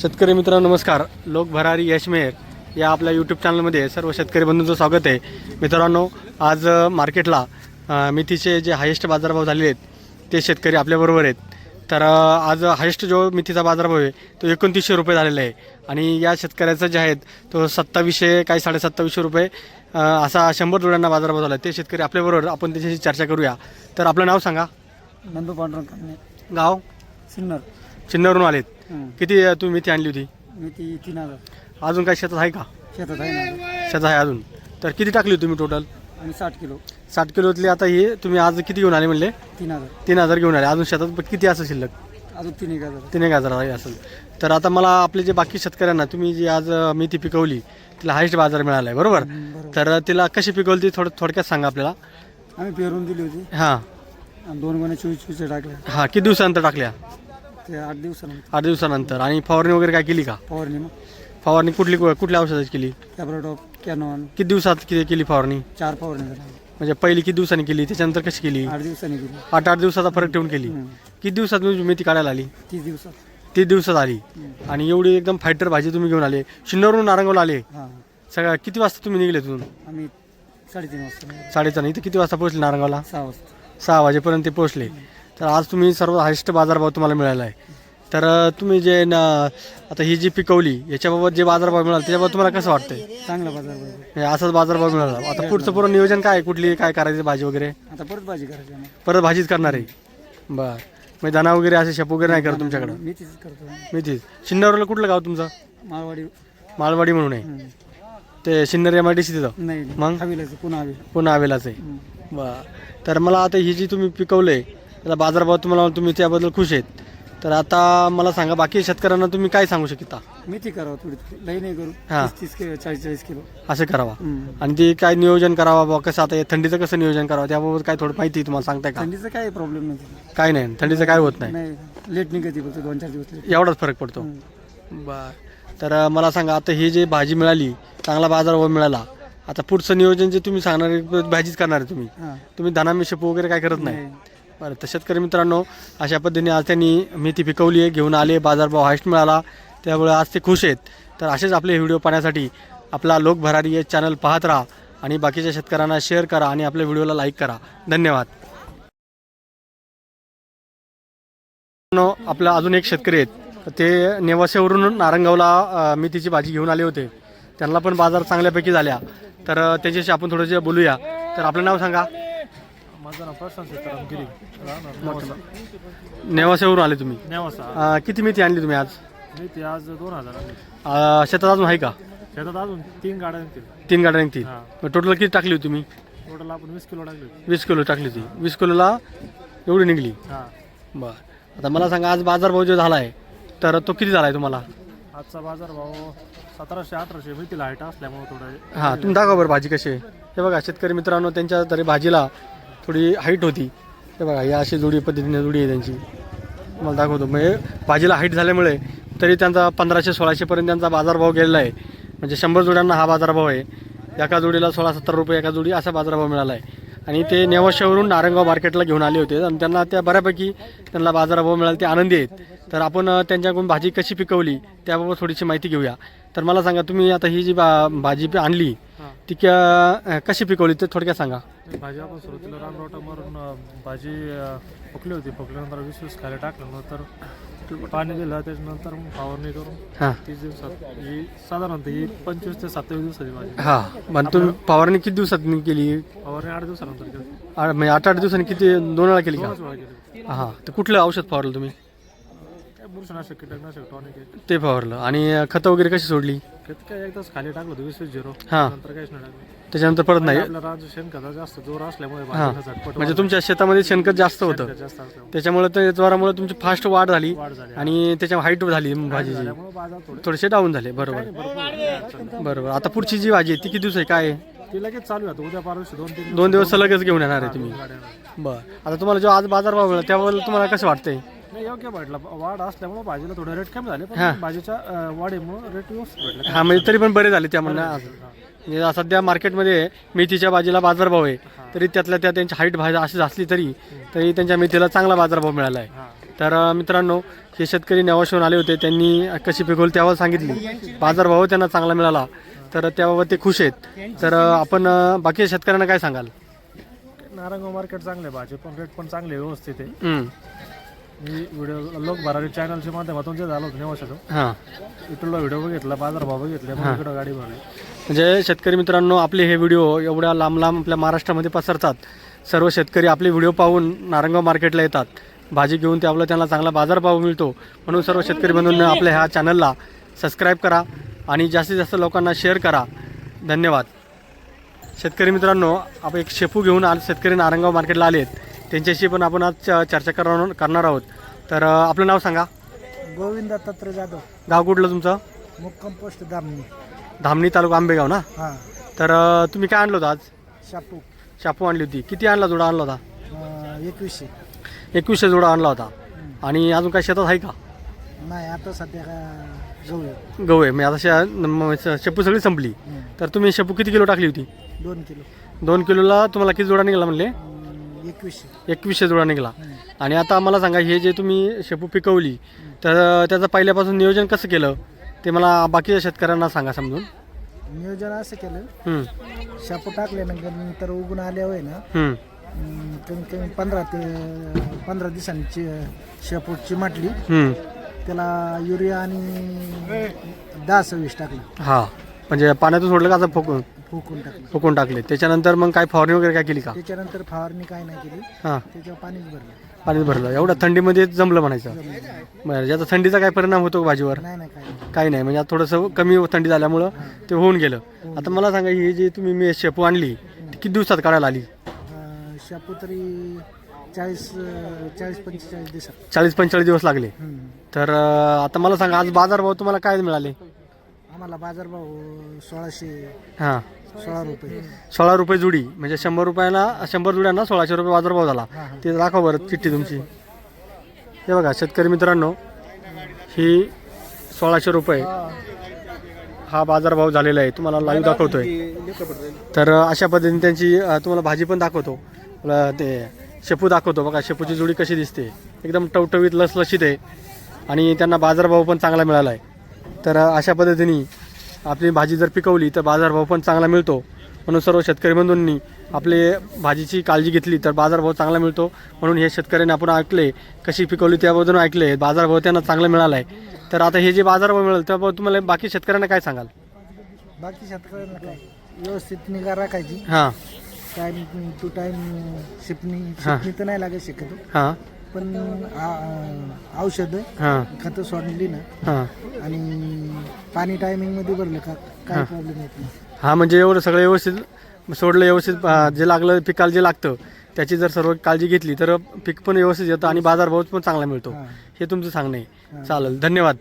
शेतकरी मित्रांनो नमस्कार. लोक भरारी यश मेहर या आपल्या यूट्यूब चॅनलमध्ये सर्व शेतकरी बंधूंचं स्वागत आहे. मित्रांनो आज मार्केटला मेथीचे जे हायेस्ट बाजारभाव झालेले आहेत ते शेतकरी आपल्याबरोबर आहेत. तर आज हायेस्ट जो मेथीचा बाजारभाव आहे तो एकोणतीसशे रुपये झालेला आहे. आणि या शेतकऱ्याचं जे आहेत तो सत्तावीसशे काही साडेसत्तावीसशे रुपये असा शंभर जोड्यांना बाजारभाव झाला. आहे ते शेतकरी आपल्याबरोबर आपण त्याच्याशी चर्चा करूया. तर आपलं नाव सांगा. नंदू पांडुरंग गाव? सिन्नर. चिन्नवरून आलेत. किती अ, तुम्ही मेथी आणली होती? मी ती तीन हजार अजून काही शेतात आहे का? शेतात आहे ना शेतात आहे अजून. तर किती टाकली होती तुम्ही टोटल आणि साठ किलो. साठ किलोतली आता ही तुम्ही आज किती घेऊन आले म्हणले? तीन हजार. तीन हजार घेऊन आले. अजून शेतात किती असं शिल्लक? अजून तीन एक हजार. तीन एक हजार आहे असेल. तर आता मला आपले जे बाकी शेतकऱ्यांना तुम्ही जी आज अं, मेथी पिकवली तिला हायस्ट बाजार मिळाला आहे बरोबर बरोबर. तर तिला कशी पिकवली ती? थोडं थोडक्यात सांगा आपल्याला. आम्ही पेरून दिली होती. हां. आणि दोन महिने चोवीस चोवीस टाकल्या हां किती दिवसानंतर टाकल्या? ते आठ दिवसानंतर. आठ दिवसानंतर. आणि फवारणी वगैरे काय केली का? फवारणी मग. फवारणी कुठली कुठल्या औषधाची केली? कॅब्रोटॉप कॅनॉन किती दिवसात किती केली फवारणी? चार फवारणी झाल्या म्हणजे पहिली किती दिवसांनी केली? त्याच्यानंतर कशी केली? आठ दिवसांनी गेली आठ आठ दिवसाचा फरक ठेवून केली. किती दिवसात तुम्ही मेथी काढायला आली? तीस दिवसात. तीस दिवसात आली. आणि एवढी एकदम फायटर भाजी तुम्ही घेऊन आले. शिन्नरवरून नारंगावला आले. हां. सगळ्या किती वाजता तुम्ही निघले तिथून? आम्ही साडेतीन वाजता. साडेचार इथं किती वाजता पोहोचले नारंगावला? सहा वाजता. सहा वाजेपर्यंत ते पोहोचले. तर आज तुम्ही सर्व हायस्ट बाजारभाव तुम्हाला मिळाला आहे. तर तुम्ही जे न आता ही जी पिकवली याच्याबाबत जे बाजारभाव मिळाला त्याच्याबाबत तुम्हाला कसं वाटतंय? चांगला बाजार बरोबर हे असंच बाजारभाव मिळाला. आता पुढचं पूर्ण नियोजन काय आहे? कुठली काय करायची भाजी वगैरे? आता परत भाजी करायची आम्हाला परत भाजीच करणार आहे? बरं. मग दाना वगैरे असे शेप वगैरे नाही करत तुमच्याकडं? मी तीच करतो. मी तीच शिन्नरला कुठलं गाव तुमचं? माळवाडी मालवाडी म्हणून आहे. ते Sinnar M I D C तिथं? नाही मग? हवीलाच पुन्हा हवी पुन्हा आवेलाच आहे. बर. तर मला आता ही जी तुम्ही पिकवलंय त्याला बाजारभाव तुम्हाला तुम्ही त्याबद्दल खुश आहेत. तर आता मला सांगा बाकी शेतकऱ्यांना तुम्ही काय सांगू शकता? मेथी करावं थोडी लई नाही करू. हा. तीस तीस किलो चाळीस चाळीस किलो. असं करावा. हम्म. आणि ते काय नियोजन करावा बा कसं आता हे थंडीचं कसं नियोजन करावं? त्याबाबत काय थोडं माहिती तुम्हाला सांगताय का? थंडीचा काही प्रॉब्लेम नाही. काय नाही. थंडीचं काय होत नाही. नाही लेट निघते फक्त दोन चार दिवस लेट एवढाच फरक पडतो. बर. तर अं, मला सांगा आता ही जी भाजी मिळाली चांगला बाजारभाव मिळाला आता पुढचं नियोजन जे तुम्ही सांगणार आहे, भाजीच करणार आहे तुम्ही. हां. तुम्ही धना शेपू वगैरे काय करत नाही. नाही. बरं तर शेतकरी मित्रांनो अशा पद्धतीने आज त्यांनी मेथी पिकवली आहे घेऊन आले बाजारभाव हायस्ट मिळाला त्यामुळे आज ते खुश आहेत. तर असेच आपले व्हिडिओ पाहण्यासाठी आपला लोकभरारी हे चॅनल पाहत राहा आणि बाकीच्या शेतकऱ्यांना शेअर करा आणि आपल्या व्हिडिओला लाईक करा. धन्यवाद. मित्रांनो, आपला अजून एक शेतकरी आहेत. ते नेवासेवरून नारंगावला मेथीची भाजी घेऊन आले होते. त्यांना पण बाजार चांगल्यापैकी झाल्या. तर त्याच्याशी त्यांच्याशी आपण थोडंसे बोलूया. तर आपलं नाव सांगा. माझं नाव प्रशांत सीताराम गिरी. राहणार नेवासा नेवासेवरून आले तुम्ही? नेवासा. अ, किती मेथी आणली तुम्ही आज? मी ते आज दोन हजार आणले. अ, शेतात अजून आहे का? शेतात अजून तीन गाड्या निघतील. तीन गाड्या निघतील. हा. मग टोटल किती टाकली होती तुम्ही? टोटल आपण वीस किलो टाकले. वीस किलो टाकली होती. वीस किलोला एवढी निघली. हा. बरं. आता मला सांगा आज बाजारभाव जो झाला आहे तर तो किती झाला आहे तुम्हाला? आजचा बाजार भाव सतराशे अठराशे मिळतील हाईट असल्यामुळे थोडं हां तुम्ही दाखवा बरं भाजी कशी आहे. हे बघा शेतकरी मित्रांनो त्यांच्या तरी भाजीला थोडी हाईट होती. हे बघा या अशी जोडी पद्धतीने जोडी आहे त्यांची. मला दाखवतो. म्हणजे भाजीला हाईट झाल्यामुळे तरी त्यांचा पंधराशे सोळाशेपर्यंत त्यांचा बाजारभाव गेलेला आहे. म्हणजे शंभर जोड्यांना हा बाजारभाव आहे. एका जोडीला सोळा सत्तर रुपये एका जोडी असा बाजारभाव मिळाला आहे. आणि ते नेवाशावरून नारंगाव मार्केटला घेऊन आले होते. आणि त्यांना त्या बऱ्यापैकी त्यांना बाजारभाव मिळाला ते आनंदी आहेत. तर आपण त्यांच्याकडून भाजी कशी पिकवली त्याबाबत थोडीशी माहिती घेऊया. तर मला सांगा तुम्ही आता ही जी बा भाजी आणली ती कशी पिकवली ते थोडक्यात सांगा. भाजी आपण सुरुवातीला रानरोटा मारून भाजी अं, फुकली होती. फुकल्यानंतर वीस वीस खाली टाकल्यानंतर पाणी दिलं त्याच्यानंतर मग फवारणी करून हां. तीस दिवसात. ही साधारणतः ही पंचवीस ते सत्तावीस दिवसाची भाजी हां. पण तुम्ही फवारणी किती दिवसात केली? फवारणी आठ दिवसानंतर केली. आ- म्हणजे आठ आठ दिवसांनी किती दोन वेळा केली का? दोनच वेळा केली. हां. तर कुठलं औषध फवारलं तुम्ही? बुरशीनाशक कीटकनाशक टॉनिक आहे. ते फवारलं. आणि खतं वगैरे कशी सोडली? त्यात काय एकदाच खाली टाकलं होतं वीस वीस झिरो. हां. नंतर काहीच नाही टाकलं त्याच्यानंतर परत नाही? आपल्या राज शेणखता जास्त जोर असल्यामुळे हां. भाजीला झटपट म्हणजे तुमच्या शेतामध्ये शेणखत जास्त होतं. वाढ- जास्त असल्यामुळे. त्याच्यामुळे ते ज्वारामुळे तुमची फास्ट वाढ झाली वाढ झाली आणि त्याच्या हाईट झाली भाजीची. त्यामुळे बाजार थोडे थोडेसे डाऊन झाले बरोबर. भरपूर बरोबर. आता पुढची जी भाजी आहे ती किती दिवस आहे? काय आहे? ती लगेच चालू आहे आता. उद्या परवा दोन तीन दोन दिवस सलगच घेऊन येणार आहे तुम्ही. गाड्या. बरं. आता तुम्हाला जो आज बाजारभाव मिळाला त्याबद्दल तुम्हाला कसं वाटतंय? नाही योग्य भेटला वाढ असल्यामुळे भाजीला थोडं रेट कमी झाले. पण भाजीच्या अं, वाढीमुळे रेट व्यवस्थित भेटले हा म्हणजे तरी पण बरे झाले त्या म्हणणं. म्हणजे सध्या मार्केटमध्ये मेथीच्या भाजीला बाजारभाव आहे. तरी त्यातल्या त्या त्यांची हाईट भाजी अशी असली तरी तरी त्यांच्या मेथीला चांगला बाजारभाव मिळाला आहे तर अ, मित्रांनो हे शेतकरी नेवाशहून आले होते त्यांनी कशी पिकवली त्यावर सांगितली. बाजारभाव त्यांना चांगला मिळाला. तर त्याबाबत ते खुश आहेत. तर अ, आपण अ, बाकी शेतकऱ्यांना काय सांगाल? नारंगाव मार्केट चांगले भाजी पण रेट पण चांगले व्यवस्थित आहे. मी व्हिडिओ लोक भरारी चॅनलच्या माध्यमातून जे झालं होतं नेवाशाचं हां. युट्यूबला व्हिडिओ बघितला बाजारभाव बघितले मग इकडं गाडी भरली. म्हणजे शेतकरी मित्रांनो आपले हे व्हिडिओ एवढ्या लांब लांब आपल्या महाराष्ट्रामध्ये पसरतात. सर्व शेतकरी आपले व्हिडिओ पाहून नारंगाव मार्केटला येतात. भाजी घेऊन ते आपला त्यांना चांगला बाजारभाव मिळतो. म्हणून सर्व शेतकरी बंधूंनी आपल्या ह्या चॅनलला सबस्क्राईब करा आणि जास्तीत जास्त लोकांना शेअर करा. धन्यवाद. शेतकरी मित्रांनो आपण एक शेपू घेऊन आज शेतकरी नारंगाव मार्केटला आले आहेत त्यांच्याशी पण आपण आज च- चर्चा करणार करणार आहोत. तर अं, आपलं नाव सांगा. गोविंद दत्तात्रय जाधव. गाव कुठलं तुमचं? मुक्काम पोस्ट दामणी धामणी तालुका आंबेगाव ना? हां. तर अं, तुम्ही काय आणलं होतं आज? शापू. शापू आणली होती. किती आणला जोडा आणला होता? एकवीसशे. एकवीसशे जोडा आणला होता. आणि अजून काय शेतात आहे का? नाही आता सध्या का गहू गहू आहे. म्हणजे आता शे- म- श- शेपू सगळी संपली. तर तुम्ही शेपू किती किलो टाकली होती? दोन किलो. दोन किलोला तुम्हाला किती जोडा निघाला म्हणले? एकवीसशे. एकवीसशे जोडा निघाला. आणि आता मला सांगा हे जे तुम्ही शेपू पिकवली तर त्याचं पहिल्यापासून नियोजन कसं केलं? ते मला बाकीच्या शेतकऱ्यांना सांगा समजून. नियोजन असं केलं. शापू टाकल्यानंतर नंतर उगून आल्यावर ना कमीत कमी पंधरा ते पंधरा दिवसांची शेपू चिमाटली. हं. त्याला युरिया आणि दहा सव्वीस टाकलं. हां. म्हणजे पाण्यातून सोडलं का असं फुकून? फुकून टाकलं. त्याच्यानंतर मग काय फवारणी वगैरे काय केली का? त्याच्यानंतर फवारणी काय नाही केली. हां. त्याच्यावर पाणीच भरलं. पाणी भरलं. एवढं थंडीमध्ये जमलं म्हणायचं. बरं ज्याचा थंडीचा काय परिणाम होतो का भाजीवर? नाही नाही काय नाही. काही नाही. म्हणजे आता थोडंसं कमी थंडी झाल्यामुळं ते होऊन गेलं. आता मला सांगा ही जी तुम्ही मी शेपू आणली ती किती दिवसात काढायला आली? अं, शापू तरी चाळीस अं, चाळीस पंचेचाळीस दिवसात. चाळीस पंचेचाळीस दिवस लागले. हम्म. तर अं, आता मला सांगा आज बाजारभाव तुम्हाला काय मिळाले? आम्हाला बाजारभाव सोळाशे हां. सोळा रुपये. सोळा रुपये जुडी म्हणजे शंभर रुपयाला शंभर जुड्यांना सोळाशे रुपये बाजारभाव झाला. ते दाखवा बरं चिठ्ठी तुमची. हे बघा शेतकरी मित्रांनो ही सोळाशे रुपये हा. बाजारभाव झालेला आहे. तुम्हाला लाईव्ह दाखवतोय. तर अशा पद्धतीने त्यांची तुम्हाला भाजी पण दाखवतो. ते शेपू दाखवतो. बघा शेपूची जुडी कशी दिसते. एकदम टवटवीत लसलशीत आहे. आणि त्यांना बाजारभाव पण चांगला मिळाला आहे तर अशा पद्धतीने आपली भाजी जर पिकवली तर बाजारभाव पण चांगला मिळतो. म्हणून सर्व शेतकरी बंधूंनी आपले भाजीची काळजी घेतली तर बाजारभाव चांगला मिळतो. म्हणून हे शेतकऱ्यांनी आपण ऐकले कशी पिकवली त्याबद्दल ऐकले बाजारभाव त्यांना चांगला मिळाला आहे तर आता हे जे बाजारभाव मिळेल त्याबाबत तुम्हाला बाकी शेतकऱ्यांना काय सांगाल? बाकी शेतकऱ्यांना काय? व्यवस्थित निगा राखायची. हां. टाइम टू टाइम शिपणी हां. शिपणी तर नाही लागत शक्यतो. हां. पण आ- औषधं हां. खतं सोडली ना हां. आणि पाणी टायमिंगमध्ये भरलं का काय प्रॉब्लेम येत नाही. हा म्हणजे एवढं सगळं व्यवस्थित सोडलं व्यवस्थित जे लागलं पिकाला जे लागतं त्याची जर सर्व काळजी घेतली तर पीक पण व्यवस्थित येतं आणि बाजारभाव पण चांगला मिळतो. हां. हे तुमचं सांगणं आहे. चालेल धन्यवाद.